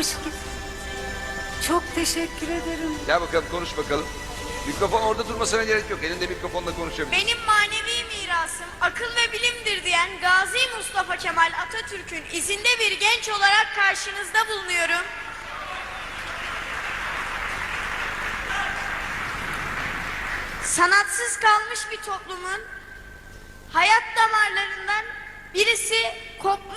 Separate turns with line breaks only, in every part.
Geldin. Çok teşekkür ederim.
Gel bakalım konuş bakalım. Mikrofon orada durmasına gerek yok. Elinde mikrofonla konuşabilir.
Benim manevi mirasım akıl ve bilimdir diyen Gazi Mustafa Kemal Atatürk'ün izinde bir genç olarak karşınızda bulunuyorum. Sanatsız kalmış bir toplumun hayat damarlarından birisi kopmuş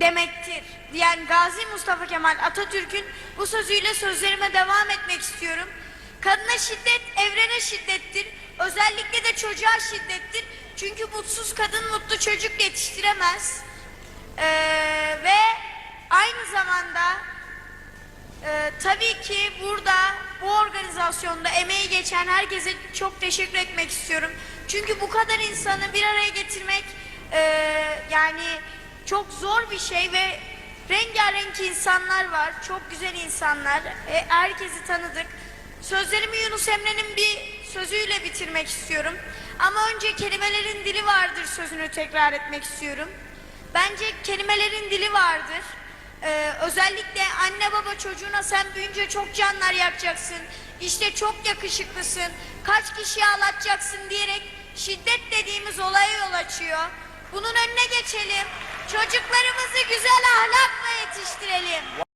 demektir diyen Gazi Mustafa Kemal Atatürk'ün bu sözüyle sözlerime devam etmek istiyorum. Kadına şiddet evrene şiddettir. Özellikle de çocuğa şiddettir. Çünkü mutsuz kadın mutlu çocuk yetiştiremez. Ee, ve aynı zamanda ee, tabii ki burada bu organizasyonda emeği geçen herkese çok teşekkür etmek istiyorum. Çünkü bu kadar insanı bir araya getirmek e, yani çok zor bir şey ve rengarenk insanlar var. Çok güzel insanlar. E, herkesi tanıdık. Sözlerimi Yunus Emre'nin bir sözüyle bitirmek istiyorum. Ama önce kelimelerin dili vardır sözünü tekrar etmek istiyorum. Bence kelimelerin dili vardır. Ee, özellikle anne baba çocuğuna sen büyünce çok canlar yakacaksın. İşte çok yakışıklısın. Kaç kişiyi ağlatacaksın diyerek şiddet dediğimiz olaya yol açıyor. Bunun önüne geçelim. Çocuklarımızı güzel.